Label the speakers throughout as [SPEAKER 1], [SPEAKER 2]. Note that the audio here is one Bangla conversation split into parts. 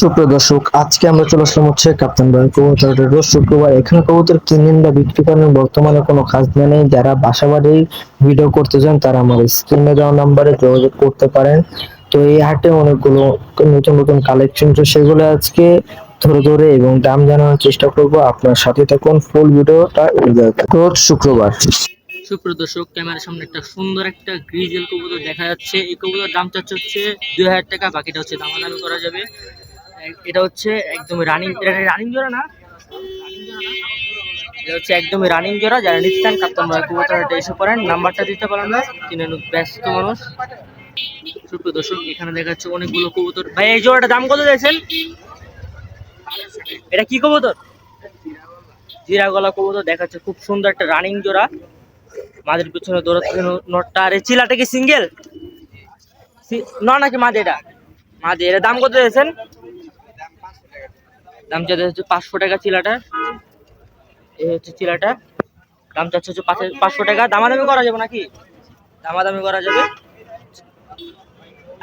[SPEAKER 1] সুপ্রিয় দর্শক, আজকে আমরা চলে আসলাম হচ্ছে কাপ্তান ভাই কবুতর। হাটের রোজ শুক্রবার। এখানে কবুতর কিনেন বা বিক্রি করেন, বর্তমানে কোনো খাজনা নেই। যারা বাসা বাড়ি ভিডিও করতে চান, তারা আমার স্ক্রিনে দেওয়া নাম্বারে যোগাযোগ করতে পারেন। তো এই হাটে অনেকগুলো নতুন নতুন কালেকশন তো সেগুলো আজকে ধরে ধরে এবং দাম জানানোর চেষ্টা করব। আপনার সাথে থাকুন ফুল ভিডিওটা রোজ শুক্রবার।
[SPEAKER 2] সুপ্রিয় দর্শক, ক্যামেরার সামনে একটা সুন্দর একটা গ্রিজেল কবুতর দেখা যাচ্ছে। এই কবুতর দাম চাচ্ছে হচ্ছে দুই হাজার টাকা, বাকিটা হচ্ছে দামাদামি করা যাবে। এটা হচ্ছে একদম রানিং রানিং জোড়া না? এটা হচ্ছে একদমই রানিং জোড়া, যারা নিচ্ছেন কাপ্তান ভাই এসে পড়েন, নাম্বারটা দিতে পারেন না, কিনে ব্যস্ত মানুষ। সুপ্রিয় দর্শক, এখানে দেখা যাচ্ছে অনেকগুলো কবুতর। ভাই, এই জোড়াটা দাম কত দিয়েছেন এটা কি কবুতর? জিরা গলা কবুতর দেখাচ্ছে খুব সুন্দর একটা রানিং জোড়া। মাদের পিছনে দৌড়াচ্ছে নটটা। আর, চিলাটা কি সিঙ্গেল? ন, নাকি মাদে এটা? মাদে এটা দাম কত দিয়েছেন দাম চাচ্ছে হচ্ছে পাঁচশো টাকা চিলাটা। এই হচ্ছে চিলাটা। দাম চাচ্ছে হচ্ছে পাঁচশো টাকা। দামাদামি করা যাবে নাকি? দামাদামি করা যাবে।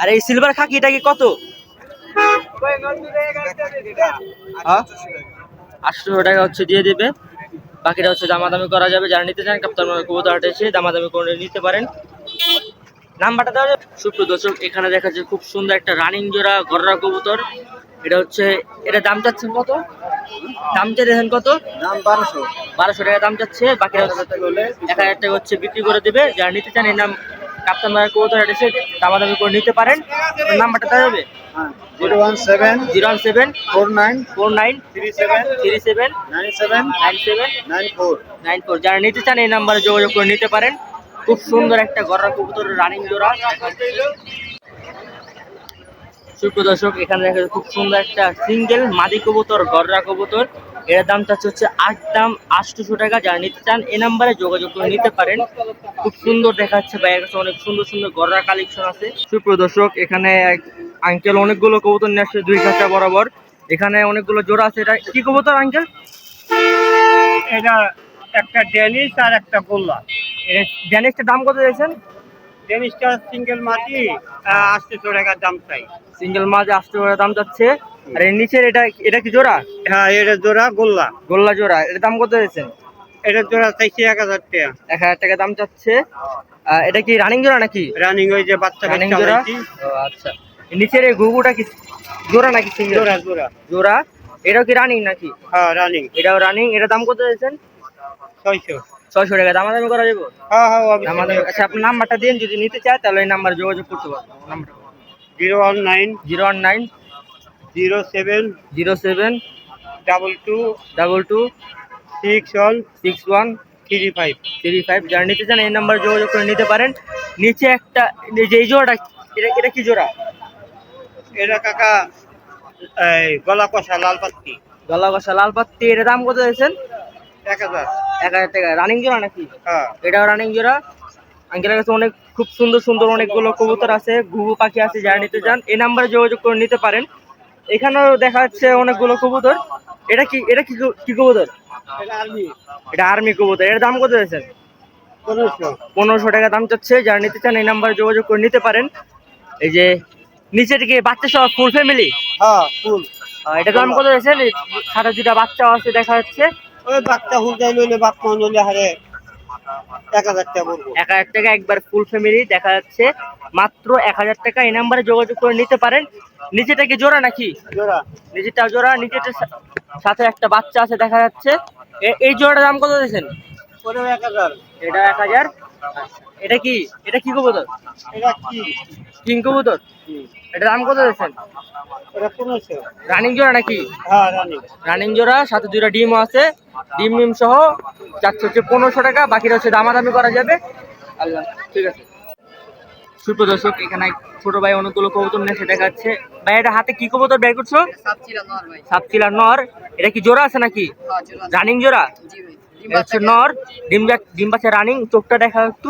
[SPEAKER 2] আর, এই সিলভার খাকি, এটা কি কত? হ্যাঁ? আটশো টাকা হচ্ছে দিয়ে দেবে। বাকিটা হচ্ছে দামাদামি করা যাবে। যারা নিতে চান কাপ্তান কবুতর হাটে এসে দামাদামি করে নিতে পারেন। নাম্বারটা দেওয়া সুপ্রিয় দর্শক, এখানে দেখা যাচ্ছে খুব সুন্দর একটা রানিং জোড়া গররা কবুতর। এটা হচ্ছে এটা দাম চাচ্ছেন কত? দাম চাইছেন কত?
[SPEAKER 1] দাম বারোশো।
[SPEAKER 2] বারোশো টাকা দাম চাচ্ছে হচ্ছে এক হাজার টাকা হচ্ছে বিক্রি করে দেবে। যারা নিতে চান এই নাম কাপ্তান ভাইয়ের কবুতর এসে দামাদামি করে নিতে পারেন। নাম্বারটা দেওয়া যাবে
[SPEAKER 1] zero one seven
[SPEAKER 2] zero one seven
[SPEAKER 1] four nine
[SPEAKER 2] four nine
[SPEAKER 1] three seven
[SPEAKER 2] three seven
[SPEAKER 1] nine seven
[SPEAKER 2] nine seven
[SPEAKER 1] nine four.
[SPEAKER 2] Nine four. যারা নিতে চান এই নাম্বারে যোগাযোগ করে নিতে পারেন। খুব সুন্দর একটা গররা কবুতরের রানিং জোড়া। সুপ্রিয় দর্শক এখানে দেখা যাচ্ছে খুব সুন্দর একটা সিঙ্গেল মাদি কবুতর গররা কবুতর। এর দাম চাচ্ছে হচ্ছে আট দাম আটশোশো টাকা। যারা নিতে চান এই নাম্বারে যোগাযোগ করে নিতে পারেন। খুব সুন্দর দেখাচ্ছে ভাইয়ের কাছে অনেক সুন্দর সুন্দর গররা কালেকশন আছে। সুপ্রিয় দর্শক এখানে এক আঙ্কেল অনেকগুলো কবুতর নিয়ে আসছে দুই কাঁচা বরাবর। এখানে অনেকগুলো জোড়া আছে। এটা কি কবুতর আঙ্কেল
[SPEAKER 3] এটা একটা ডেনিস আর একটা গোল্লা।
[SPEAKER 2] ড্যানিশটার দাম কত দিয়েছেন
[SPEAKER 3] ডেনিসটা সিঙ্গেল মাটি আটশো টাকার দাম চাই।
[SPEAKER 2] সিঙ্গেল মাছ আটশো টাকা দাম যাচ্ছে। আর এর নিচের এটা এটা কি জোড়া?
[SPEAKER 3] হ্যাঁ এটা জোড়া গোল্লা।
[SPEAKER 2] গোল্লা জোড়া। এর দাম কত দিয়েছেন?
[SPEAKER 3] এটা জোড়া চাইছি এক হাজার টাকা।
[SPEAKER 2] এক হাজার টাকা দাম আহ, এটা কি রানিং জোড়া নাকি?
[SPEAKER 3] রানিং ওই যে বাচ্চা
[SPEAKER 2] রানিং জোড়া? আচ্ছা। নিচের এই ঘুঘুটা কি জোড়া নাকি সিঙ্গেল
[SPEAKER 3] জোড়া জোড়া।
[SPEAKER 2] জোড়া। এটাও কি রানিং নাকি?
[SPEAKER 3] হ্যাঁ রানিং
[SPEAKER 2] এটাও রানিং এটা দাম কত দিয়েছেন?
[SPEAKER 3] ছয়শো।
[SPEAKER 2] ছয়শো টাকা দামাদামি করা যাব?
[SPEAKER 3] হ্যাঁ হ্যাঁ
[SPEAKER 2] দামাদামি আচ্ছা আপনার নাম্বারটা দিন যদি নিতে চায় তাহলে এই নাম্বারে যোগাযোগ করতে পারব। নাম্বারটা
[SPEAKER 3] zero one nine
[SPEAKER 2] zero one nine
[SPEAKER 3] zero seven
[SPEAKER 2] zero seven
[SPEAKER 3] double two
[SPEAKER 2] double two
[SPEAKER 3] six one
[SPEAKER 2] six one
[SPEAKER 3] three five.
[SPEAKER 2] Three five. যারা নিতে চান এই নাম্বার যোগাযোগ করে নিতে পারেন। নিচে একটা যে জোড়াটা এটা এটা কি জোড়া?
[SPEAKER 3] এটা কাকা গলা কষা লাল পাত্তি
[SPEAKER 2] গলা কষা লাল পাত্তি এর দাম কত দিয়েছেন
[SPEAKER 3] এক হাজার।
[SPEAKER 2] এক হাজার টাকা। রানিং জোড়া নাকি?
[SPEAKER 3] হ্যাঁ।
[SPEAKER 2] এটাও রানিং জোড়া। আঙ্কেলের কাছে অনেক খুব সুন্দর সুন্দর অনেকগুলো কবুতর আছে ঘুঘু পাখি আছে যারা নিতে চান এই নাম্বারে যোগাযোগ করে নিতে পারেন। এখানেও দেখা যাচ্ছে অনেকগুলো কবুতর। এটা কি এটা কি ক- কবুতর?
[SPEAKER 3] এটা আর্মি
[SPEAKER 2] এটা আর্মি কবুতর। এর দাম কত দিয়েছেন
[SPEAKER 3] পনেরোশো।
[SPEAKER 2] টাকা দাম চাচ্ছে। যারা নিতে চান এই নাম্বারে যোগাযোগ করে নিতে পারেন। এই যে নিচে থেকে বাচ্চা সহ ফুল ফ্যামিলি
[SPEAKER 3] হ্যাঁ ফুল
[SPEAKER 2] এটা দাম কত এই সাথে দুটা বাচ্চা আছে দেখা যাচ্ছে।
[SPEAKER 3] ওই বাচ্চা হুলদাই লইলে মা লইলে হারে এক হাজার টাকা
[SPEAKER 2] এক হাজার টাকা একবার ফুল ফ্যামিলি দেখা যাচ্ছে মাত্র এক হাজার টাকা এই নাম্বারে যোগাযোগ করে নিতে পারেন। নিচেটা কি জোড়া নাকি?
[SPEAKER 3] জোড়া।
[SPEAKER 2] নিচেটা জোড়া নিচেটা সাথে একটা বাচ্চা আছে দেখা যাচ্ছে। এই জোড়াটার দাম কত দিয়েছেন? এটা এক হাজার। এটা কি? এটা কি কবুতর?
[SPEAKER 3] এটা কি?
[SPEAKER 2] কিং কবুতর? এটা দাম কত দিয়েছেন রানিং জোড়া নাকি?
[SPEAKER 3] হ্যাঁ রানিং।
[SPEAKER 2] জোড়া সাথে দুইটা ডিমও আছে। ডিম মিম সহ চারশো হচ্ছে পনেরোশো টাকা বাকিটা হচ্ছে দামাদামি করা যাবে। আল্লাহ ঠিক আছে। সুপ্র দর্শক এখানে ছোট ভাই অনেকগুলো কবুতর এসে দেখাচ্ছে। ভাই এটা হাতে কি কবুতর বের করছ? সাতচিলা নর এটা কি জোড়া আছে নাকি? রানিং জোড়া? হচ্ছে নর ডিম। ডিম বাচ্চা রানিং চোখটা দেখা একটু।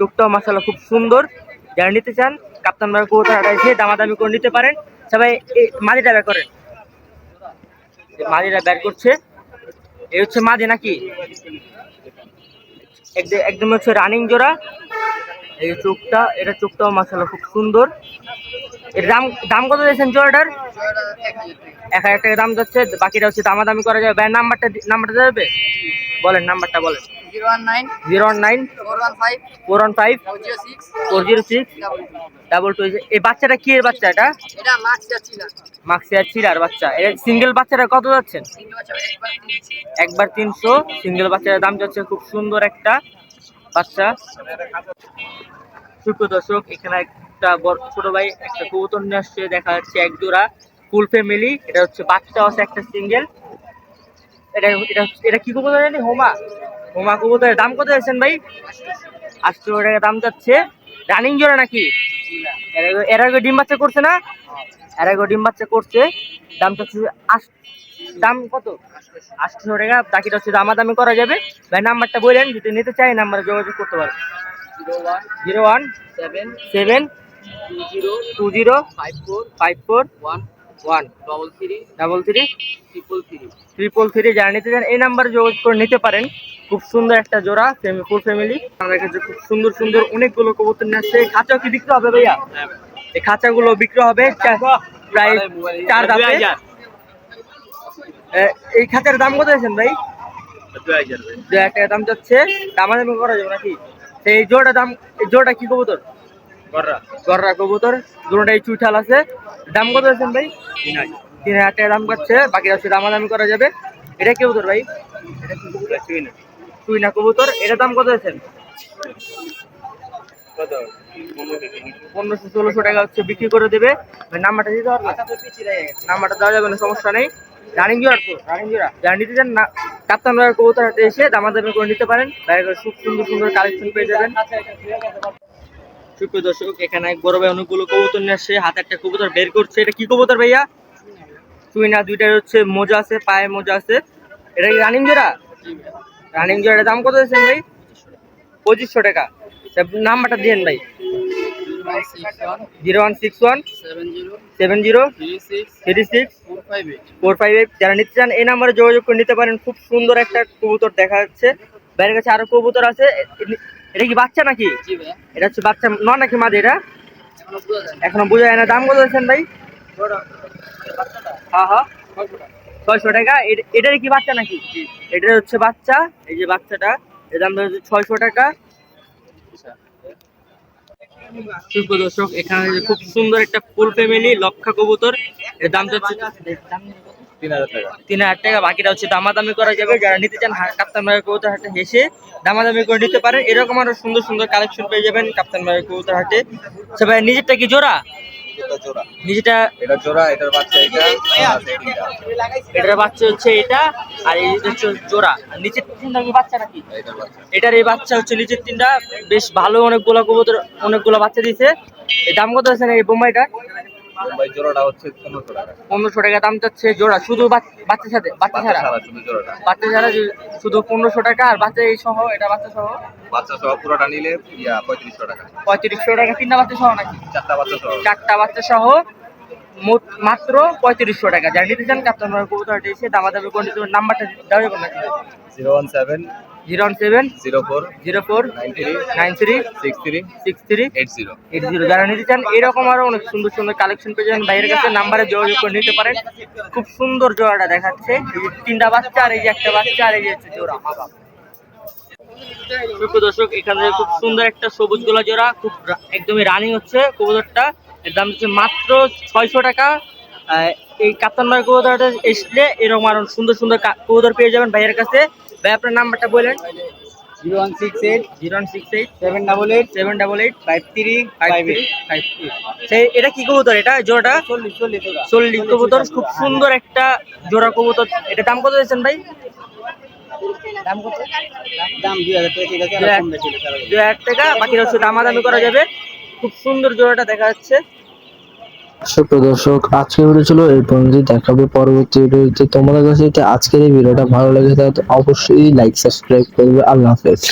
[SPEAKER 2] চোখটাও মাসাল্লাহ খুব সুন্দর। যারা নিতে চান কাপ্তান ভাই হাটে এসে দামাদামি করে নিতে পারেন। সবাই এই মাদিটা বের করেন। মাদিটা বের করছে। এই হচ্ছে মাদি নাকি? একদম একদম হচ্ছে রানিং জোড়া। এই চোখটা এটা চোখটাও মাসাল্লাহ খুব সুন্দর। এর দাম দাম কত দিয়েছেন জোড়াটার? এক হাজার টাকা। দাম যাচ্ছে বাকিটা হচ্ছে দামাদামি করা যাবে। নাম্বারটা নাম্বারটা দেবে? বলেন নাম্বারটা বলেন।
[SPEAKER 4] Zero one nine
[SPEAKER 2] zero one nine
[SPEAKER 4] four one five
[SPEAKER 2] four one five
[SPEAKER 4] four zero six
[SPEAKER 2] double two এই বাচ্চাটা কি এর বাচ্চা এটা?
[SPEAKER 4] এটা
[SPEAKER 2] মাক্সিয়ার চিলার বাচ্চা। এর সিঙ্গেল বাচ্চাটা কত যাচ্ছেন
[SPEAKER 4] একবার তিনশো।
[SPEAKER 2] সিঙ্গেল বাচ্চার দাম যাচ্ছে খুব সুন্দর একটা বাচ্চা। সুপ্রিয় দর্শক এখানে একটা বড় ছোট ভাই একটা কবুতর নিয়ে আসছে দেখা যাচ্ছে এক জোড়া ফুল ফ্যামিলি। এটা হচ্ছে বাচ্চা আছে একটা সিঙ্গেল। এটা এটা এটা কি কবুতর জানি? হোমা। হোমা কবুতরের দাম কত যাচ্ছেন ভাই? আটশো টাকা দাম যাচ্ছে। রানিং জোড়া নাকি? এর আগে- ডিম বাচ্চা করছে না? এর আগে ডিম বাচ্চা করছে। দাম চাচ্ছে আশ- দাম কত? আটশো টাকা। বাকিটা হচ্ছে দামাদামি করা যাবে। ভাই নাম্বারটা বললেন যদি নিতে চাই নাম্বারে যোগাযোগ করতে পারো
[SPEAKER 4] zero one
[SPEAKER 2] zero one
[SPEAKER 4] seven
[SPEAKER 2] seven
[SPEAKER 4] two zero
[SPEAKER 2] two zero
[SPEAKER 4] five four
[SPEAKER 2] five four
[SPEAKER 4] one
[SPEAKER 2] one
[SPEAKER 4] double three
[SPEAKER 2] double three
[SPEAKER 4] triple three
[SPEAKER 2] triple three যারা নিতে চান এই নাম্বারে যোগাযোগ করে নিতে পারেন। খুব সুন্দর একটা জোড়া ফুল ফ্যামিলি আমাদের কাছে খুব সুন্দর সুন্দর অনেকগুলো কবুতর নিয়ে আসছে। খাঁচাও কি বিক্রি হবে ভাইয়া? এই খাঁচাগুলো বিক্রি হবে প্রায় চার এ, এই খাঁচার দাম কত আছেন ভাই? দু হাজার টাকা দাম যাচ্ছে। দামাদামি করা যাবে নাকি? সেই জোড়া দাম জোড়া কি কবুতর? গররা। কবুতর দুটোটাই চুইঠাল আছে। দাম কত আছেন ভাই? তিন হাজার টাকা দাম পাচ্ছে বাকি হচ্ছে দামাদামি করা যাবে। এটা কি কবুতর ভাই? চুইনা কবুতর। এটা দাম কত আছেন? পনেরোশো ষোলোশো টাকা হচ্ছে বিক্রি করে দেবে। নাম্বারটা দিতে পারবে নাম্বারটা দেওয়া যাবে না সমস্যা নেই। রানিং জোড়া তো? রানিং জোড়া যারা নিতে চান না। কাপ্তান কবুতর হাটে এসে দামাদামি করে নিতে পারেন। বাইরে খুব সুন্দর সুন্দর কালেকশন পেয়ে যাবেন। সুপ্রিয় দর্শক, এখানে এক অনেকগুলো কবুতর নিয়ে আসছে, হাতে একটা কবুতর বের করছে। এটা কি কবুতর ভাইয়া? চুইনা, দুইটার হচ্ছে মোজা আছে, পায়ে মোজা আছে। এটা কি রানিং জোড়া? রানিং জোড়ার দাম কত দিয়েছেন ভাই? পঁচিশশো টাকা। নাম্বারটা দিয়েন ভাই। Zero one six one,
[SPEAKER 4] seven zero, three six, four five
[SPEAKER 2] যারা নিতে চান, এই নাম্বারে যোগাযোগ করে নিতে পারেন। খুব সুন্দর একটা কবুতর দেখা যাচ্ছে। বাইরের কাছে আরও কবুতর আছে। এটা কি বাচ্চা নাকি? এটা হচ্ছে বাচ্চা ন নাকি মাঝে এটা?
[SPEAKER 4] এখনও বোঝা যায় না।
[SPEAKER 2] দাম কত দিচ্ছেন ভাই? হ্যাঁ হ্যাঁ ছয়শো টাকা। এট- এটার কি বাচ্চা নাকি? এটার হচ্ছে বাচ্চা। এই যে বাচ্চাটা এর দাম হচ্ছে ছয়শো টাকা। সুপ্র দর্শক এখানে যে খুব সুন্দর একটা ফুল ফ্যামিলি লক্ষা কবুতর এর দাম হচ্ছে
[SPEAKER 3] তিন হাজার টাকা
[SPEAKER 2] বাকিটা হচ্ছে দামাদামি করা যাবে। যারা নিতে চান কাপ্তান ভাইয়ের কবুতর হাটে হেসে দামাদামি করে নিতে পারেন এরকম আরও সুন্দর সুন্দর কালেকশন পেয়ে যাবেন কাপ্তান ভাইয়ের কবুতর হাটে। আচ্ছা ভাই নিজেরটা কি জোড়া?
[SPEAKER 3] জোড়া।
[SPEAKER 2] নিজেটা
[SPEAKER 3] এটা জোড়া এটার বাচ্চা এটা
[SPEAKER 2] এটার বাচ্চা হচ্ছে এটা আর এই হচ্ছে জোড়া। আর নিচের তিনটা কি বাচ্চা নাকি?
[SPEAKER 3] এটার
[SPEAKER 2] এই বাচ্চা হচ্ছে নিচের তিনটা। বেশ ভালো অনেকগুলো কবুতর অনেকগুলো বাচ্চা এই দাম কত আছে এই বোম্বাইটা
[SPEAKER 3] মুম্বাই জোড়াটা হচ্ছে পনেরোশো টাকা।
[SPEAKER 2] পনেরোশো টাকা দাম যাচ্ছে জোড়া শুধু বাচ্চা সাথে বাচ্চা ছাড়া।
[SPEAKER 3] শুধু জোড়াটা।
[SPEAKER 2] বাচ্চা ছাড়া শুধু পনেরোশো টাকা আর বাচ্চা এই সহ এটা বাচ্চা সহ?
[SPEAKER 3] বাচ্চা সহ পুরোটা নিলে ইয়া পঁয়ত্রিশশো টাকা।
[SPEAKER 2] পঁয়ত্রিশশো টাকা তিনটা বাচ্চা সহ নাকি?
[SPEAKER 3] চারটা বাচ্চা সহ।
[SPEAKER 2] চারটা বাচ্চা সহ মাত্র পঁয়ত্রিশশো টাকা। যারা নিতে চান কাপ্তান কবুতরটা এসে দামাদামি পারেন। নাম্বারটা দেওয়া যাবে নাকি?
[SPEAKER 3] Zero one seven
[SPEAKER 2] zero one seven
[SPEAKER 3] zero four
[SPEAKER 2] zero four
[SPEAKER 3] nine three
[SPEAKER 2] nine three
[SPEAKER 3] six three
[SPEAKER 2] six three
[SPEAKER 3] eight zero.
[SPEAKER 2] Eight zero. যারা নিতে চান এরকম আরও অনেক সুন্দর সুন্দর কালেকশন পেয়ে যাবেন। বাইরের কাছে নাম্বারে যোগাযোগ করে নিতে পারেন। খুব সুন্দর জোড়াটা দেখাচ্ছে। তিনটা বাচ্চা আর এই যে একটা বাচ্চা আর এই যে হচ্ছে জোড়া মা বাবা। দর্শক এখানে খুব সুন্দর একটা সবুজ গোলা জোড়া। খুব একদমই রানিং হচ্ছে কবুতরটা। এর দাম হচ্ছে মাত্র ছয়শো টাকা। এই কাপ্তান ভাই কবুতরটা এসলে এরকম আরও সুন্দর সুন্দর কবুতর পেয়ে যাবেন ভাইয়ের কাছে। ভাই আপনার নাম্বারটা বলেন।
[SPEAKER 4] Zero one six eight
[SPEAKER 2] zero one six eight
[SPEAKER 4] seven double eight
[SPEAKER 2] seven double eight
[SPEAKER 4] five three
[SPEAKER 2] five
[SPEAKER 4] five
[SPEAKER 2] three
[SPEAKER 4] eight.
[SPEAKER 2] Five সেই এটা কি কবুতর? এটা জোড়াটা?
[SPEAKER 4] চল্লিশ চল্লিশ
[SPEAKER 2] চল্লিশ কবুতর খুব সুন্দর একটা জোড়া কবুতর। এটা দাম কত দিয়েছেন ভাই?
[SPEAKER 4] দাম কত? দাম দুই হাজার টাকা ঠিক আছে
[SPEAKER 2] দুই হাজার বাকি হচ্ছে দামাদামি করা যাবে। খুব সুন্দর জোড়াটা দেখা যাচ্ছে।
[SPEAKER 1] সুপ্রিয় দর্শক, আজকে ভিডিও ছিল এই পর্যন্ত দেখাবে পরবর্তী ভিডিওতে তোমাদের কাছে আজকের এই ভিডিওটা ভালো লেগে থাকে অবশ্যই লাইক সাবস্ক্রাইব করবে। আল্লাহ হাফেজ।